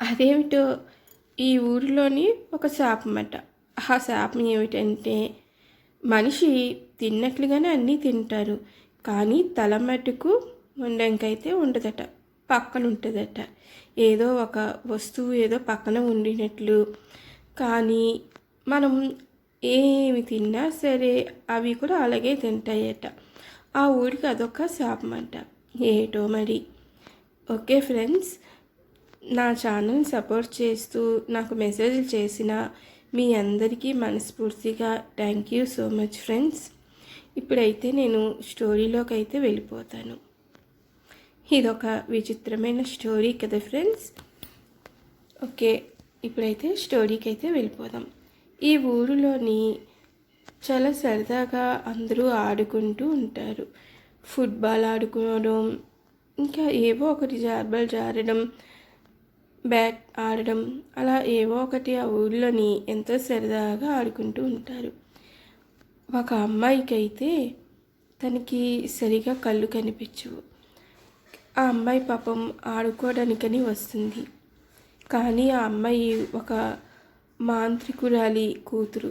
అదేమిటో ఈ ఊరిలోని ఒక శాపమట. ఆ శాపం ఏమిటంటే మనిషి తిన్నట్లుగానే అన్నీ తింటారు కానీ తల మటుకు వండంకైతే ఉండదట పక్కన ఉంటుందట ఏదో ఒక వస్తువు ఏదో పక్కన ఉండినట్లు. కానీ మనం ఏమి తిన్నా సరే అవి కూడా అలాగే తింటాయట. ఆ ఊరికి అదొక శాపం అంట ఏటో మరి? ఓకే ఫ్రెండ్స్ నా ఛానల్ సపోర్ట్ చేస్తూ నాకు మెసేజ్లు చేసిన మీ అందరికీ మనస్ఫూర్తిగా thank you so much friends. ఇప్పుడైతే నేను స్టోరీలోకి అయితే వెళ్ళిపోతాను. ఇదొక విచిత్రమైన స్టోరీ కదా ఫ్రెండ్స్? ఓకే ఇప్పుడైతే స్టోరీకి అయితే వెళ్ళిపోదాం. ఈ ఊరిలోని చాలా సరదాగా అందరూ ఆడుకుంటూ ఉంటారు. ఫుట్బాల్ ఆడుకోవడం ఇంకా ఏవో ఒకటి జార్బల్ జారడం బ్యాట్ ఆడడం అలా ఏవో ఒకటి ఆ ఊళ్ళోని ఎంతో సరదాగా ఆడుకుంటూ ఉంటారు. ఒక అమ్మాయికి అయితే తనకి సరిగా కళ్ళు కనిపించవు. ఆ అమ్మాయి పాపం ఆడుకోవడానికని వస్తుంది. కానీ ఆ అమ్మాయి ఒక మాంత్రికురాలి కూతురు.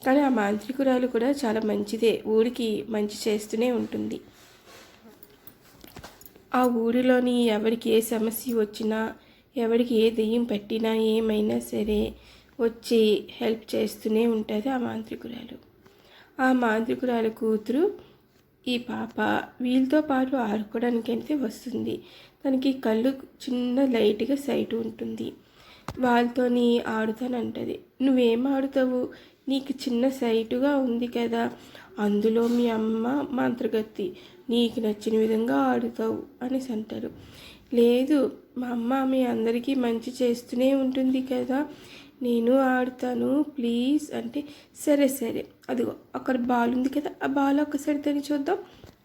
కానీ ఆ మాంత్రికురాలు కూడా చాలా మంచిదే. ఊరికి మంచి చేస్తూనే ఉంటుంది. ఆ ఊరిలోని ఎవరికి ఏ సమస్య వచ్చినా ఎవరికి ఏ దెయ్యం పెట్టినా ఏమైనా సరే వచ్చి హెల్ప్ చేస్తూనే ఉంటుంది ఆ మాంత్రికురాలు. ఆ మాంత్రికురాలు కూతురు ఈ పాప వీళ్ళతో పాటు ఆడుకోవడానికైతే వస్తుంది. తనకి కళ్ళు చిన్న లైట్గా సైట్ ఉంటుంది. వాళ్ళతోని ఆడుతానంటది. నువ్వేం ఆడుతావు? నీకు చిన్న సైటుగా ఉంది కదా. అందులో మీ అమ్మ మంత్రగత్తి. నీకు నచ్చిన విధంగా ఆడుతావు అనేసి అంటారు. లేదు మా అమ్మ మీ అందరికీ మంచి చేస్తూనే ఉంటుంది కదా. నేను ఆడుతాను ప్లీజ్ అంటే సరే సరే. అదిగో అక్కడ బాల్ ఉంది కదా ఆ బాల్ ఒక్కసారి తని చూద్దాం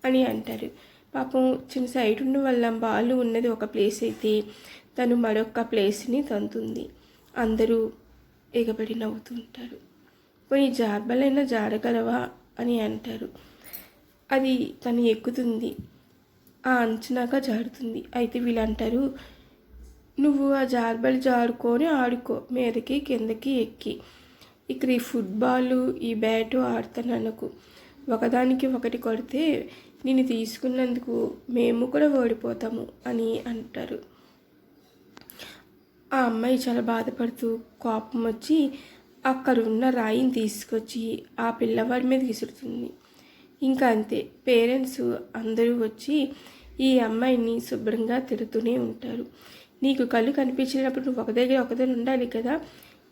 అని అంటారు. పాపం చిన్న సైడ్ ఉన్న వాళ్ళ బాల్ ఉన్నది ఒక ప్లేస్ అయితే తను మరొక ప్లేస్ని తంతుంది. అందరూ ఎగబడి నవ్వుతుంటారు. పోయి జార్బలైనా జారగలవా అని అంటారు. అది తను ఎక్కుతుంది. ఆ అంచనాగా జారుతుంది. అయితే వీళ్ళు అంటారు నువ్వు ఆ జార్బల్ జారుకొని ఆడుకో మీదకి కిందకి ఎక్కి. ఇక్కడ ఈ ఫుట్బాల్ ఈ బ్యాటు ఆడతాను ఒకదానికి ఒకటి కొడితే నేను తీసుకున్నందుకు మేము కూడా ఓడిపోతాము అని అంటారు. ఆ అమ్మాయి చాలా బాధపడుతూ కోపం వచ్చి అక్కడ ఉన్న రాయిని తీసుకొచ్చి ఆ పిల్లవాడి మీద విసురుతుంది. ఇంకా అంతే పేరెంట్స్ అందరూ వచ్చి ఈ అమ్మాయిని శుభ్రంగా తిడుతూనే ఉంటారు. నీకు కళ్ళు కనిపించినప్పుడు నువ్వు ఒక దగ్గర ఒక దగ్గర ఉండాలి కదా.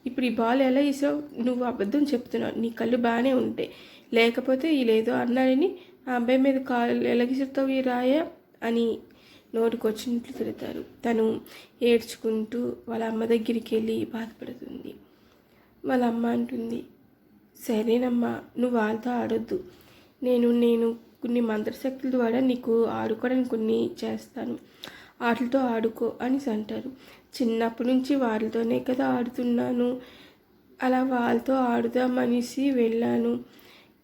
ఇప్పుడు ఈ బాల్ ఎలా వేసావు? నువ్వు అబద్ధం చెప్తున్నావు. నీ కళ్ళు బాగానే ఉంటాయి. లేకపోతే లేదో అన్నాడని ఆ అబ్బాయి మీద కాళ్ళు ఎలా ఈ రాయ అని నోటికొచ్చినట్లు తిడతారు. తను ఏడ్చుకుంటూ వాళ్ళ అమ్మ దగ్గరికి వెళ్ళి బాధపడుతుంది. వాళ్ళ అమ్మ అంటుంది సరేనమ్మా నువ్వు వాళ్ళతో ఆడొద్దు. నేను నేను కొన్ని మంత్రశక్తుల ద్వారా నీకు ఆడుకోవడానికి కొన్ని చేస్తాను. వాటితో ఆడుకో అని అంటారు చిన్నప్పటి నుంచి వాళ్ళతోనే కదా ఆడుతున్నాను. అలా వాళ్ళతో ఆడుదామనేసి వెళ్ళాను.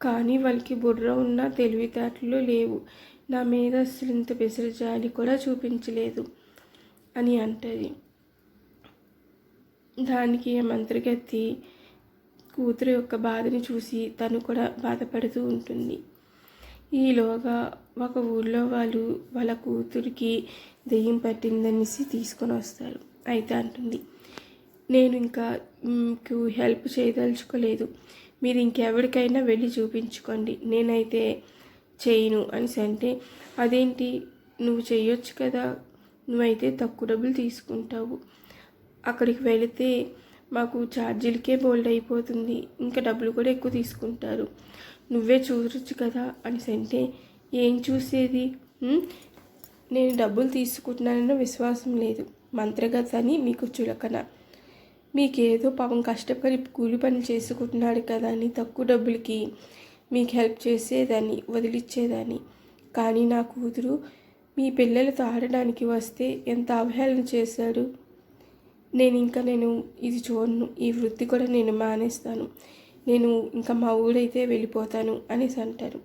కానీ వాళ్ళకి బుర్ర ఉన్న తెలివితేటలు లేవు. నా మీద అసలు ఇంత బెసరజాలి కూడా చూపించలేదు అని అంటది. దానికి మంత్రగతి కూతురు యొక్క బాధని చూసి తను కూడా బాధపడుతూ ఉంటుంది. ఈలోగా ఒక ఊళ్ళో వాళ్ళు వాళ్ళ కూతురికి దెయ్యం పట్టిందనేసి తీసుకొని వస్తారు. అయితే అంటుంది నేను ఇంకా మీకు హెల్ప్ చేయదలుచుకోలేదు. మీరు ఇంకెవరికైనా వెళ్ళి చూపించుకోండి. నేనైతే చేయను. అనేసి అంటే అదేంటి? నువ్వు చేయొచ్చు కదా. నువ్వైతే తక్కువ డబ్బులు తీసుకుంటావు. అక్కడికి వెళితే మాకు ఛార్జీలకే బోల్డ్ అయిపోతుంది. ఇంకా డబ్బులు కూడా ఎక్కువ తీసుకుంటారు. నువ్వే చూడొచ్చు కదా అనేసి అంటే ఏం చూసేది? నేను డబ్బులు తీసుకుంటున్నానన్న విశ్వాసం లేదు. మంత్రగత అని మీకు చులకన. మీకేదో పాపం కష్టపడి కూలి పని చేసుకుంటున్నాడు కదా అని తక్కువ డబ్బులకి మీకు హెల్ప్ చేసేదాన్ని వదిలిచ్చేదాన్ని. కానీ నా కూతురు మీ పిల్లలతో ఆడడానికి వస్తే ఎంత అవహేళన చేశాడు? నేను ఇంకా నేను ఇది చూడను. ఈ వృత్తి కూడా నేను మానేస్తాను. నేను ఇంకా మా ఊరైతే వెళ్ళిపోతాను అనేసి అంటారు.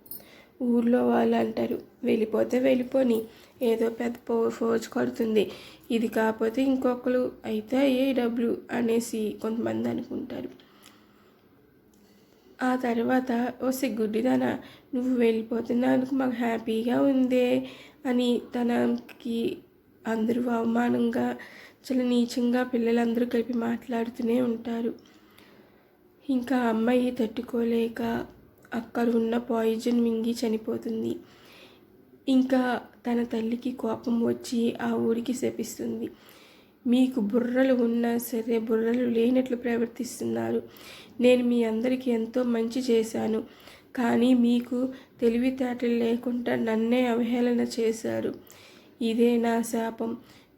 ఊర్లో వాళ్ళు అంటారు వెళ్ళిపోతే వెళ్ళిపోని ఏదో పెద్ద పో ఫోజ్ కొడుతుంది. ఇది కాకపోతే ఇంకొకరు అయితే ఏ డబ్ల్యూ అనేసి కొంతమంది అనుకుంటారు. ఆ తర్వాత ఓ సిగ్గుడ్డిదన నువ్వు వెళ్ళిపోతున్నందుకు మాకు హ్యాపీగా ఉందే అని తనకి అందరూ అవమానంగా చాలా నీచంగా పిల్లలందరూ కలిపి మాట్లాడుతూనే ఉంటారు. ఇంకా అమ్మాయి తట్టుకోలేక అక్కడ ఉన్న పాయిజన్ మింగి చనిపోతుంది. ఇంకా తన తల్లికి కోపం వచ్చి ఆ ఊరికి శపిస్తుంది. మీకు బుర్రలు ఉన్నా సరే బుర్రలు లేనట్లు ప్రవర్తిస్తున్నారు. నేను మీ అందరికీ ఎంతో మంచి చేశాను. కానీ మీకు తెలివితేటలు లేకుండా నన్నే అవహేళన చేశారు. ఇదే నా శాపం.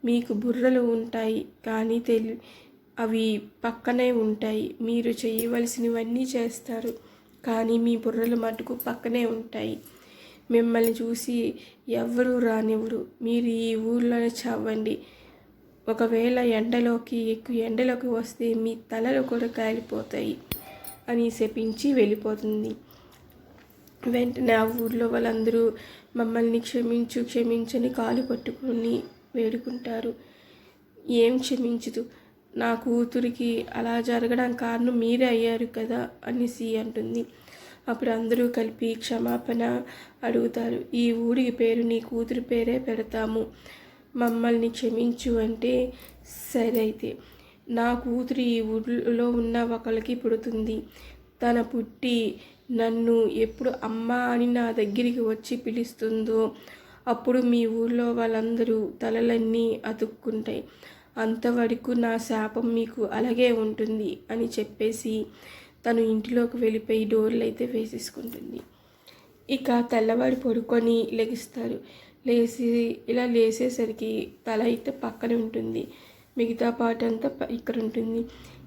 మీకు బుర్రలు ఉంటాయి కానీ తెలి అవి పక్కనే ఉంటాయి. మీరు చేయవలసినవన్నీ చేస్తారు. కానీ మీ బుర్రలు మటుకు పక్కనే ఉంటాయి. మిమ్మల్ని చూసి ఎవరు రానివ్వరు. మీరు ఈ ఊర్లోనే చవ్వండి ఒకవేళ ఎండలోకి ఎక్కువ ఎండలోకి వస్తే మీ తలలు కూడా కాలిపోతాయి అని శపించి వెళ్ళిపోతుంది. వెంటనే ఆ ఊర్లో వాళ్ళందరూ మమ్మల్ని క్షమించు క్షమించని కాలు పట్టుకుని వేడుకుంటారు. ఏం క్షమించదు? నా కూతురికి అలా జరగడానికి కారణం మీరే అయ్యారు కదా అనేసి అంటుంది. అప్పుడు అందరూ కలిపి క్షమాపణ అడుగుతారు. ఈ ఊరికి పేరు నీ కూతురు పేరే పెడతాము. మమ్మల్ని క్షమించు అంటే సరే అయితే నా కూతురు ఈ ఊళ్ళో ఉన్న ఒకరికి పుడుతుంది. తన పుట్టి నన్ను ఎప్పుడు అమ్మ అని నా దగ్గరికి వచ్చి పిలుస్తుందో అప్పుడు మీ ఊళ్ళో వాళ్ళందరూ తలలన్నీ అతుక్కుంటాయి. అంతవరకు నా శాపం మీకు అలాగే ఉంటుంది అని చెప్పేసి తను ఇంటిలోకి వెళ్ళిపోయి డోర్లు అయితే వేసేసుకుంటుంది. ఇక తెల్లవాడు పడుకొని లెగిస్తారు. లేచి ఇలా లేసేసరికి తల అయితే పక్కన ఉంటుంది. మిగతా పాట అంతా ఇక్కడ ఉంటుంది.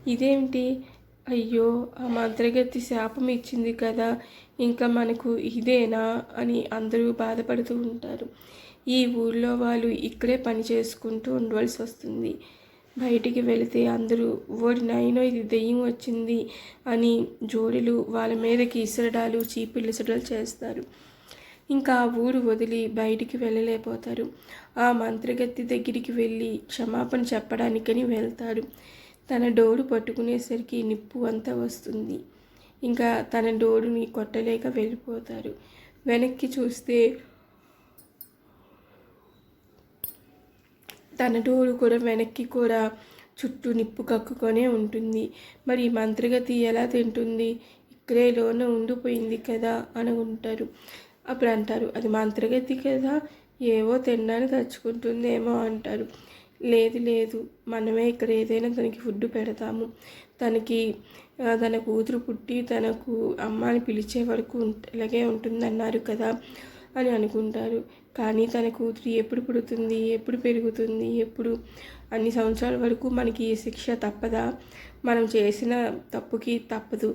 ఇదేమిటి అయ్యో ఆ మంత్రగతి శాపం ఇచ్చింది కదా ఇంకా మనకు ఇదేనా అని అందరూ బాధపడుతూ ఉంటారు. ఈ ఊళ్ళో వాళ్ళు ఇక్కడే పని చేసుకుంటూ ఉండవలసి వస్తుంది. బయటికి వెళితే అందరూ ఓడి నాయనో ఇది దెయ్యం వచ్చింది అని జోడులు వాళ్ళ మీదకి ఇసరడాలు చీపులు ఇసరడాలు చేస్తారు. ఇంకా ఆ ఊరు వదిలి బయటికి వెళ్ళలేకపోతారు. ఆ మంత్రగత్తి దగ్గరికి వెళ్ళి క్షమాపణ చెప్పడానికని వెళ్తారు. తన డోరు పట్టుకునేసరికి నిప్పు అంతా వస్తుంది. ఇంకా తన డోరుని కొట్టలేక వెళ్ళిపోతారు. వెనక్కి చూస్తే తన డోరు కూడా వెనక్కి కూడా చుట్టూ నిప్పు కక్కుకొనే ఉంటుంది. మరి మంత్రగతి ఎలా తింటుంది? ఇక్కడే లోన ఉండిపోయింది కదా అనుకుంటారు. అప్పుడు అంటారు అది మంత్రగతి కదా ఏవో తినడానికి తెచ్చుకుంటుందేమో అంటారు. లేదు లేదు మనమే ఇక్కడ ఏదైనా తనకి ఫుడ్ పెడతాము. తనకి తన కూతురు పుట్టి తనకు అమ్మని పిలిచే వరకు ఇలాగే ఉంటుందన్నారు కదా అని అనుకుంటారు. కానీ తన కూతురు ఎప్పుడు పుడుతుంది ఎప్పుడు పెరుగుతుంది ఎప్పుడు అన్ని సంవత్సరాల వరకు మనకి శిక్ష తప్పదా? మనం చేసిన తప్పుకి తప్పదు.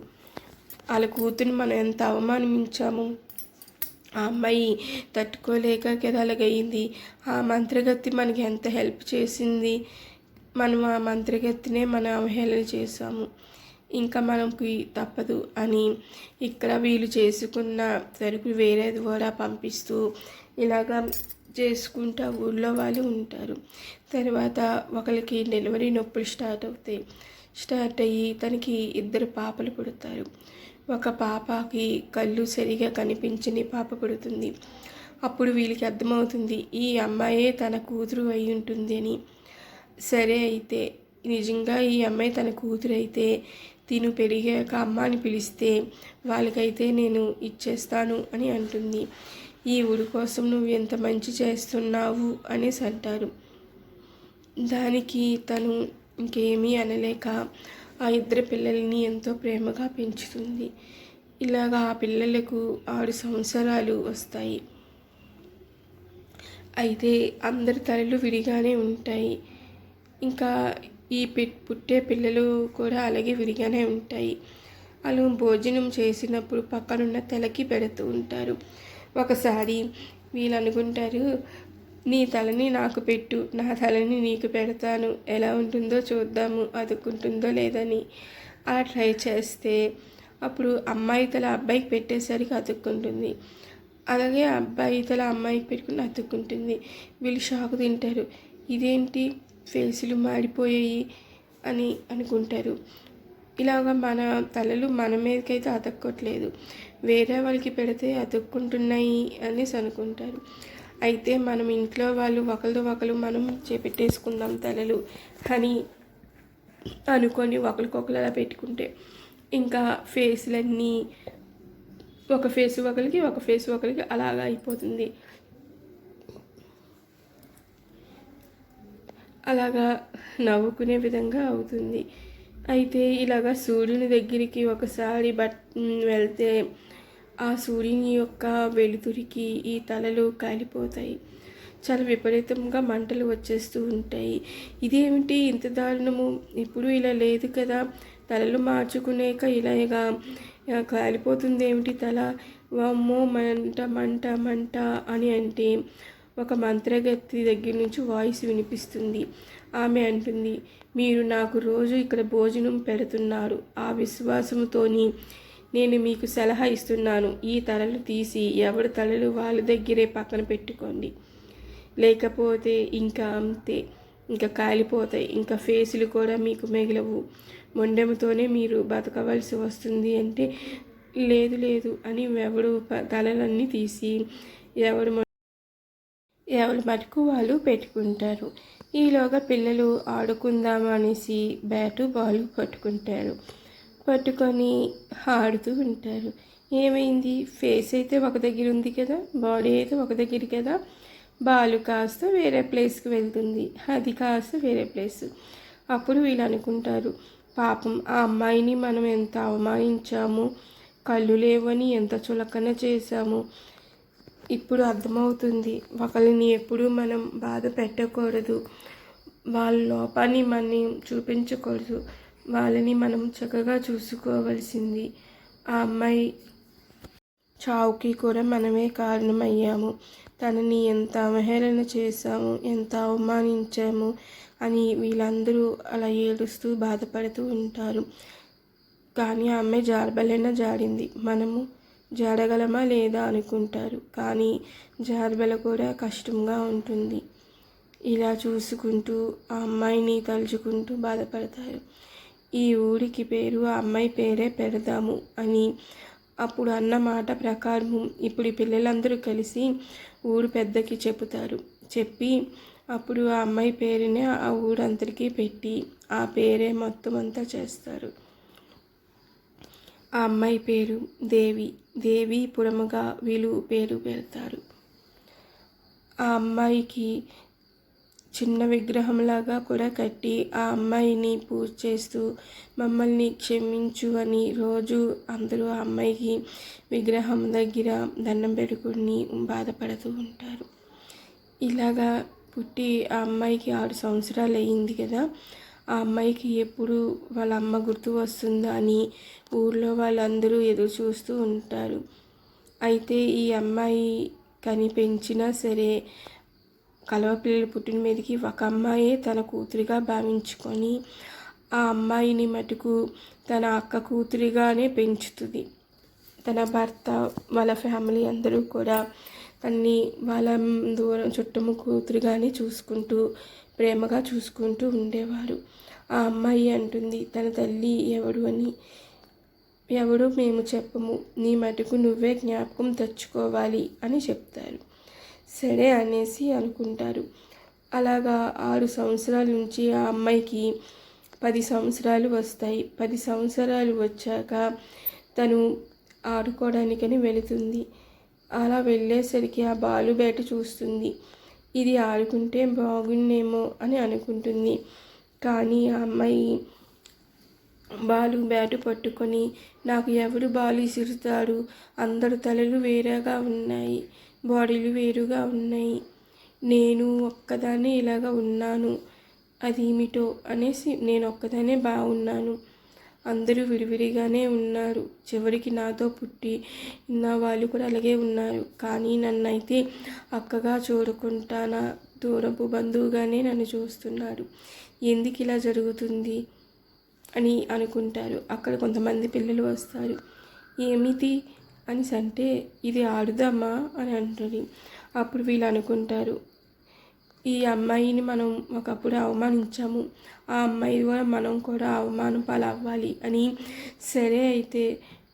వాళ్ళ కూతురిని మనం ఎంత అవమానించాము? ఆ అమ్మాయి తట్టుకోలేక కదా ఆ మంత్రగత్తి మనకి ఎంత హెల్ప్ చేసింది? మనం ఆ మంత్రగత్తినే మనం అవహేళన చేసాము ఇంకా మనకి తప్పదు అని ఇక్కడ వీళ్ళు చేసుకున్న సరుకులు వేరే ద్వారా పంపిస్తూ ఇలాగా చేసుకుంటా ఊళ్ళో వాళ్ళు ఉంటారు. తర్వాత ఒకరికి డెలివరీ నొప్పులు స్టార్ట్ అవుతాయి. స్టార్ట్ అయ్యి తనకి ఇద్దరు పాపలు పుడతారు. ఒక పాపకి కళ్ళు సరిగా కనిపించని పాప పుడుతుంది. అప్పుడు వీళ్ళకి అర్థమవుతుంది ఈ అమ్మాయే తన కూతురు అయి ఉంటుంది అని. సరే అయితే నిజంగా ఈ అమ్మాయి తన కూతురు అయితే తిను పెరిగాక అమ్మాని పిలిస్తే వాళ్ళకైతే నేను ఇచ్చేస్తాను అని అంటుంది. ఈ ఊరి కోసం నువ్వు ఎంత మంచి చేస్తున్నావు అనేసి అంటారు. దానికి తను ఇంకేమీ అనలేక ఆ ఇద్దరు పిల్లల్ని ఎంతో ప్రేమగా పెంచుతుంది. ఇలాగా ఆ పిల్లలకు ఆరు సంవత్సరాలు వస్తాయి. అయితే అందరి తలలు విడిగానే ఉంటాయి. ఇంకా ఈ పుట్టే పిల్లలు కూడా అలాగే విడిగానే ఉంటాయి. వాళ్ళు భోజనం చేసినప్పుడు పక్కనున్న తలకి పెడుతూ ఉంటారు. ఒకసారి వీళ్ళు అనుకుంటారు నీ తలని నాకు పెట్టు నా తలని నీకు పెడతాను ఎలా ఉంటుందో చూద్దాము అదుకుంటుందో లేదని. అలా ట్రై చేస్తే అప్పుడు అమ్మాయి తల అబ్బాయికి పెట్టేసరికి అతుక్కుంటుంది. అలాగే ఆ అబ్బాయి తల అమ్మాయికి పెట్టుకుని అతుక్కుంటుంది. వీళ్ళు షాక్ తింటారు. ఇదేంటి? ఫేసులు మాడిపోయాయి అని అనుకుంటారు. ఇలాగ మన తలలు మన మీదకైతే అతక్కోట్లేదు. వేరే వాళ్ళకి పెడితే అతుక్కుంటున్నాయి అనేసి అనుకుంటారు అయితే మనం ఇంట్లో వాళ్ళు ఒకరితో ఒకరు మనం చేపెట్టేసుకుందాం తలలు అని అనుకొని ఒకరికొకరు అలా పెట్టుకుంటే ఇంకా ఫేస్లన్నీ ఒక ఫేస్ ఒకరికి ఒక ఫేస్ ఒకరికి అలాగా అయిపోతుంది. అలాగా నవ్వుకునే విధంగా అవుతుంది. అయితే ఇలాగా సూర్యుని దగ్గరికి ఒకసారి బట్ వెళ్తే ఆ సూర్యుని యొక్క వెలుతురికి ఈ తలలు కాలిపోతాయి. చాలా విపరీతంగా మంటలు వచ్చేస్తూ ఉంటాయి. ఇదేమిటి ఇంత దారుణము? ఇప్పుడు ఇలా లేదు కదా. తలలు మార్చుకునేక ఇలాగా కాలిపోతుంది ఏమిటి తల? వామ్మో మంట మంట మంట అని అంటే ఒక మంత్రగతి దగ్గర నుంచి వాయిస్ వినిపిస్తుంది. ఆమె అంటుంది మీరు నాకు రోజు ఇక్కడ భోజనం పెడుతున్నారు. ఆ విశ్వాసంతోని నేను మీకు సలహా ఇస్తున్నాను. ఈ తలలు తీసి ఎవరి తలలు వాళ్ళ దగ్గరే పక్కన పెట్టుకోండి. లేకపోతే ఇంకా అంతే. ఇంకా కాలిపోతాయి. ఇంకా ఫేసులు కూడా మీకు మిగలవు. మొండెముతోనే మీరు బతకవలసి వస్తుంది అంటే లేదు లేదు అని ఎవడు తలలన్నీ తీసి ఎవడు ఎవరి మటుకు వాళ్ళు పెట్టుకుంటారు. ఈలోగా పిల్లలు ఆడుకుందాం అనేసి బ్యాటు బాల్ పట్టుకుంటారు. పట్టుకొని ఆడుతూ ఉంటారు. ఏమైంది? ఫేస్ అయితే ఒక దగ్గర ఉంది కదా బాడీ అయితే ఒక దగ్గర కదా. బాలు కాస్త వేరే ప్లేస్కి వెళ్తుంది. అది కాస్త వేరే ప్లేస్. అప్పుడు వీళ్ళు అనుకుంటారు పాపం ఆ అమ్మాయిని మనం ఎంత అవమానించాము? కళ్ళు లేవని ఎంత చులకన చేశాము? ఇప్పుడు అర్థమవుతుంది. ఒకరిని ఎప్పుడూ మనం బాధ పెట్టకూడదు. వాళ్ళ లోపాన్ని మనం చూపించకూడదు. వాళ్ళని మనం చక్కగా చూసుకోవలసింది. ఆ అమ్మాయి చావుకి కూడా మనమే కారణమయ్యాము. తనని ఎంత అవహేళన చేశాము ఎంత అవమానించాము అని వీళ్ళందరూ అలా ఏడుస్తూ బాధపడుతూ ఉంటారు. కానీ ఆ అమ్మాయి జారబలైనా జాడింది మనము జాడగలమా లేదా అనుకుంటారు. కానీ జారబల కూడా కష్టంగా ఉంటుంది. ఇలా చూసుకుంటూ ఆ అమ్మాయిని తలుచుకుంటూ బాధపడతారు. ఈ ఊరికి పేరు ఆ అమ్మాయి పేరే పెడదాము అని అప్పుడు అన్న మాట ప్రకారం ఇప్పుడు పిల్లలందరూ కలిసి ఊరు పెద్దకి చెబుతారు. చెప్పి అప్పుడు ఆ అమ్మాయి పేరునే ఆ ఊరందరికీ పెట్టి ఆ పేరే మొత్తం అంతా చేస్తారు. ఆ అమ్మాయి పేరు దేవి. దేవి పురముగా వీళ్ళు పేరు పెడతారు ఆ అమ్మాయికి చిన్న విగ్రహంలాగా కూడా కట్టి ఆ అమ్మాయిని పూజ చేస్తూ మమ్మల్ని క్షమించు అని రోజు అందరూ ఆ అమ్మాయికి విగ్రహం దగ్గర దండం పెట్టుకుని బాధపడుతూ ఉంటారు. ఇలాగా పుట్టి ఆ అమ్మాయికి ఆరు సంవత్సరాలు అయ్యింది కదా. ఆ అమ్మాయికి ఎప్పుడు వాళ్ళ అమ్మ గుర్తు వస్తుందా అని ఊర్లో వాళ్ళందరూ ఎదురు చూస్తూ ఉంటారు. అయితే ఈ అమ్మాయి కని పెంచినా సరే కలవపిల్లలు పుట్టిన మీదకి ఒక అమ్మాయే తన కూతురిగా భావించుకొని ఆ అమ్మాయిని మటుకు తన అక్క కూతురిగానే పెంచుతుంది. తన భర్త వాళ్ళ ఫ్యామిలీ అందరూ కూడా తన్ని వాళ్ళ దూరం చుట్టము కూతురుగానే చూసుకుంటూ ప్రేమగా చూసుకుంటూ ఉండేవారు. ఆ అమ్మాయి అంటుంది తన తల్లి ఎవడు అని? ఎవడు మేము చెప్పము. నీ మటుకు నువ్వే జ్ఞాపకం తెచ్చుకోవాలి అని చెప్తారు. సరే అనేసి అనుకుంటారు. అలాగా ఆరు సంవత్సరాల నుంచి ఆ అమ్మాయికి పది సంవత్సరాలు వస్తాయి. పది సంవత్సరాలు వచ్చాక తను ఆడుకోవడానికని వెళుతుంది. అలా వెళ్ళేసరికి ఆ బాలు బయట చూస్తుంది. ఇది ఆడుకుంటే బాగుండేమో అని అనుకుంటుంది. కానీ ఆ అమ్మాయి బాలు బ్యాటు పట్టుకొని నాకు ఎవరు బాలు ఇసురుతారు అందరు తలలు వేరేగా ఉన్నాయి బాడీలు వేరుగా ఉన్నాయి. నేను ఒక్కదాన్నే ఇలాగ ఉన్నాను. అది ఏమిటో అనేసి నేను ఒక్కదానే బాగున్నాను. అందరూ విడివిడిగానే ఉన్నారు. చివరికి నాతో పుట్టి నా వాళ్ళు కూడా అలాగే ఉన్నారు. కానీ నన్ను అయితే అక్కగా చూడకుంటానా దూరపు బంధువుగానే నన్ను చూస్తున్నాడు. ఎందుకు ఇలా జరుగుతుంది అని అనుకుంటారు. అక్కడ కొంతమంది పిల్లలు వస్తారు. ఏమిటి అని అంటే ఇది ఆడుదామా అని అంటుంది. అప్పుడు వీళ్ళు అనుకుంటారు ఈ అమ్మాయిని మనం ఒకప్పుడు అవమానించాము. ఆ అమ్మాయి కూడా మనం కూడా అవమానం పాలవ్వాలి అని. సరే అయితే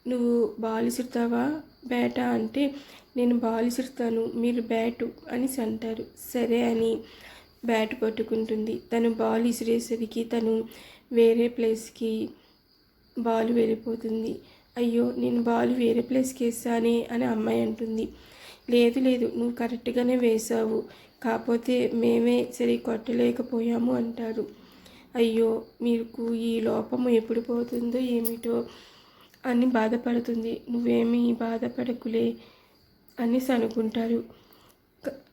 నువ్వు బాల్ విసురుతావా బేట అంటే నేను బాల్ విసురుతాను మీరు బ్యాటు అని అంటారు సరే అని బ్యాట్ పట్టుకుంటుంది. తను బాల్ ఇసిరేసరికి తను వేరే ప్లేస్కి బాల్ వెళ్ళిపోతుంది. అయ్యో నేను బాల్ వేరే ప్లేస్కి వేసానే అని అమ్మాయి అంటుంది. లేదు లేదు నువ్వు కరెక్ట్గానే వేసావు కాకపోతే మేమే సరి కొట్టలేకపోయాము అంటారు. అయ్యో మీకు ఈ లోపము ఎప్పుడు పోతుందో ఏమిటో అని బాధపడుతుంది. నువ్వేమీ బాధపడకులే అనేసి అనుకుంటారు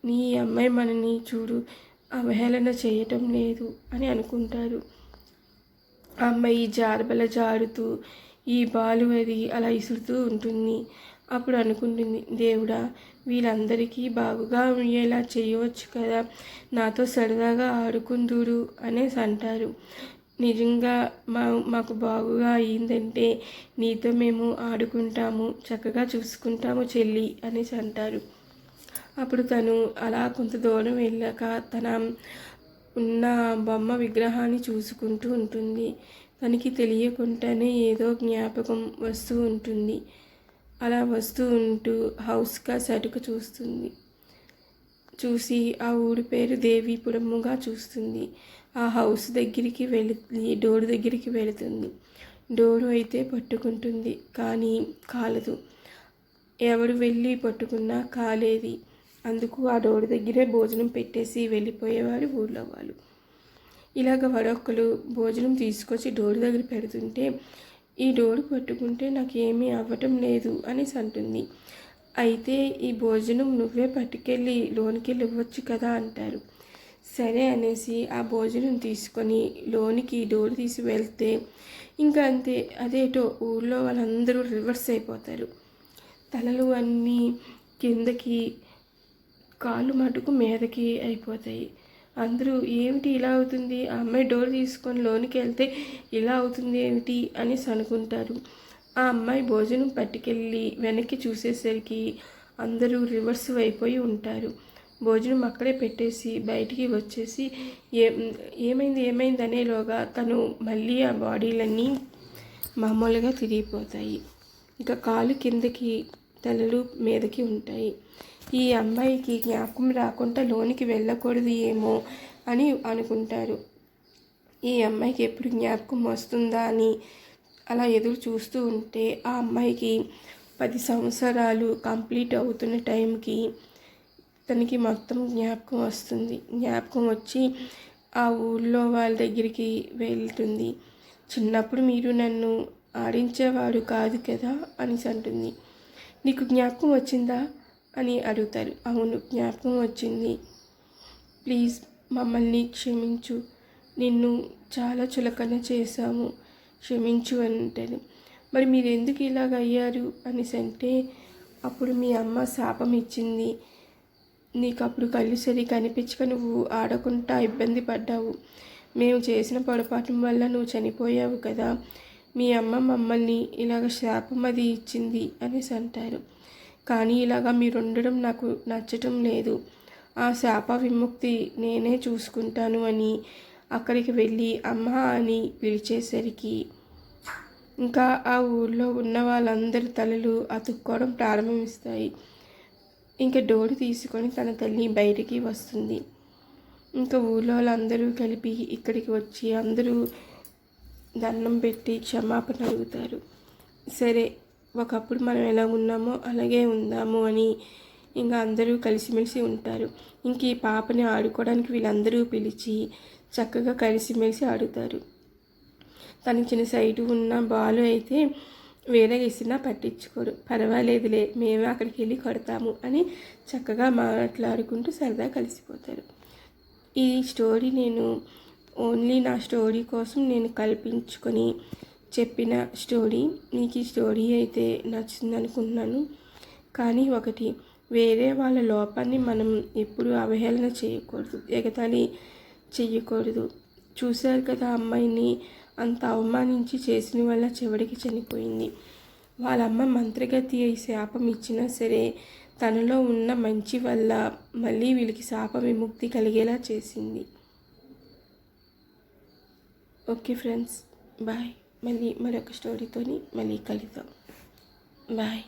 నీ అమ్మాయి మనని చూడు అవహేళన చేయటం లేదు అని అనుకుంటారు. అమ్మాయి జారబల జారుతూ ఈ బాలు అది అలా ఇసురుతూ ఉంటుంది. అప్పుడు అనుకుంటుంది దేవుడా వీళ్ళందరికీ బాగుగా ఉండేలా చేయవచ్చు కదా నాతో సరదాగా ఆడుకుందురు అనేసి అంటారు. నిజంగా మా మాకు బాగుగా అయిందంటే నీతో మేము ఆడుకుంటాము చక్కగా చూసుకుంటాము చెల్లి అనేసి అంటారు. అప్పుడు తను అలా కొంత దూరం వెళ్ళాక తన ఉన్న బొమ్మ విగ్రహాన్ని చూసుకుంటూ ఉంటుంది. తనకి తెలియకుండానే ఏదో జ్ఞాపకం వస్తూ ఉంటుంది. అలా వస్తూ ఉంటూ హౌస్గా సరుకు చూస్తుంది. చూసి ఆ ఊరి పేరు దేవీపురముగా చూస్తుంది. ఆ హౌస్ దగ్గరికి వెళుతుంది డోర్ దగ్గరికి వెళుతుంది. డోరు అయితే పట్టుకుంటుంది కానీ కాలదు. ఎవరు వెళ్ళి పట్టుకున్నా కాలేది. అందుకు ఆ డోర్ దగ్గరే భోజనం పెట్టేసి వెళ్ళిపోయేవారు ఊళ్ళో వాళ్ళు. ఇలాగ మరొకరు భోజనం తీసుకొచ్చి డోర్ దగ్గర పెడుతుంటే ఈ డోరు పట్టుకుంటే నాకు ఏమీ అవ్వటం లేదు అనేసి అంటుంది అయితే ఈ భోజనం నువ్వే పట్టుకెళ్ళి లోనికి వెళ్ళవచ్చు ఇవ్వచ్చు కదా అంటారు. సరే అనేసి ఆ భోజనం తీసుకొని లోనికి డోర్ తీసి వెళ్తే ఇంకా అంతే అదేటో ఊళ్ళో వాళ్ళందరూ రివర్స్ అయిపోతారు. తలలు అన్నీ కిందకి కాళ్ళు మటుకు మీదకి అయిపోతాయి. అందరూ ఏమిటి ఇలా అవుతుంది? ఆ అమ్మాయి డోర్ తీసుకొని లోనికి వెళ్తే ఇలా అవుతుంది ఏమిటి అనేసి అనుకుంటారు. ఆ అమ్మాయి భోజనం పట్టుకెళ్ళి వెనక్కి చూసేసరికి అందరూ రివర్స్ అయిపోయి ఉంటారు. భోజనం అక్కడే పెట్టేసి బయటికి వచ్చేసి ఏ ఏమైంది ఏమైంది అనేలోగా తను మళ్ళీ ఆ బాడీలన్నీ మామూలుగా తిరిగిపోతాయి. ఇంకా కాలు కిందకి తలలు మీదకి ఉంటాయి. ఈ అమ్మాయికి జ్ఞాపకం రాకుండా లోనికి వెళ్ళకూడదు ఏమో అని అనుకుంటారు. ఈ అమ్మాయికి ఎప్పుడు జ్ఞాపకం వస్తుందా అని అలా ఎదురు చూస్తూ ఉంటే ఆ అమ్మాయికి పది సంవత్సరాలు కంప్లీట్ అవుతున్న టైంకి తనకి మొత్తం జ్ఞాపకం వస్తుంది. జ్ఞాపకం వచ్చి ఆ ఊళ్ళో వాళ్ళ దగ్గరికి వెళ్తుంది. చిన్నప్పుడు మీరు నన్ను ఆడించేవాడు కాదు కదా అని అంటుంది. నీకు జ్ఞాపకం వచ్చిందా? అని అడుగుతారు. అవును జ్ఞాపకం వచ్చింది. ప్లీజ్ మమ్మల్ని క్షమించు. నిన్ను చాలా చులకన చేశాము. క్షమించు అని అంటారు. మరి మీరు ఎందుకు ఇలాగ అయ్యారు? అనేసి అంటే అప్పుడు మీ అమ్మ శాపం ఇచ్చింది. నీకు అప్పుడు కళ్ళు సరి కనిపించక నువ్వు ఆడకుండా ఇబ్బంది పడ్డావు. మేము చేసిన పొరపాటు వల్ల నువ్వు చనిపోయావు కదా. మీ అమ్మ మమ్మల్ని ఇలాగ శాపం అది ఇచ్చింది అనేసి అంటారు కానీ ఇలాగా మీరు ఉండడం నాకు నచ్చటం లేదు. ఆ శాప విముక్తి నేనే చూసుకుంటాను అని అక్కడికి వెళ్ళి అమ్మ అని పిలిచేసరికి ఇంకా ఆ ఊళ్ళో ఉన్న వాళ్ళందరి తలలు అతుక్కోవడం ప్రారంభమిస్తాయి ఇంకా డోరు తీసుకొని తన తల్లి బయటికి వస్తుంది. ఇంకా ఊళ్ళో వాళ్ళందరూ కలిపి ఇక్కడికి వచ్చి అందరూ దండం పెట్టి క్షమాపణ అడుగుతారు. సరే ఒకప్పుడు మనం ఎలా ఉన్నామో అలాగే ఉందాము అని ఇంకా అందరూ కలిసిమెలిసి ఉంటారు. ఇంక ఈ పాపని ఆడుకోవడానికి వీళ్ళందరూ పిలిచి చక్కగా కలిసిమెలిసి ఆడుతారు. తనకి చిన్న సైటు ఉన్న బాలు అయితే వేరే ఇసినా పట్టించుకోరు. పర్వాలేదులే మేమే అక్కడికి వెళ్ళి కొడతాము అని చక్కగా మాట్లాడుకుంటూ సరదా కలిసిపోతారు. ఈ స్టోరీ నేను ఓన్లీ నా స్టోరీ కోసం నేను కల్పించుకొని చెప్పిన స్టోరీ మీకు ఈ స్టోరీ అయితే నచ్చింది అనుకుంటున్నాను కానీ ఒకటి వేరే వాళ్ళ లోపాన్ని మనం ఎప్పుడు అవహేళన చేయకూడదు ఎగతాళి చేయకూడదు చూశారు కదా అమ్మాయిని అంత అవమానించి చేసిన వల్ల చివరికి చనిపోయింది. వాళ్ళ అమ్మ మంత్రగతి అయి శాపం ఇచ్చినా సరే తనలో ఉన్న మంచి వల్ల మళ్ళీ వీళ్ళకి శాప విముక్తి కలిగేలా చేసింది. Okay friends bye. మళ్ళీ మరొక స్టోరీతోని మళ్ళీ కలుద్దాం. బాయ్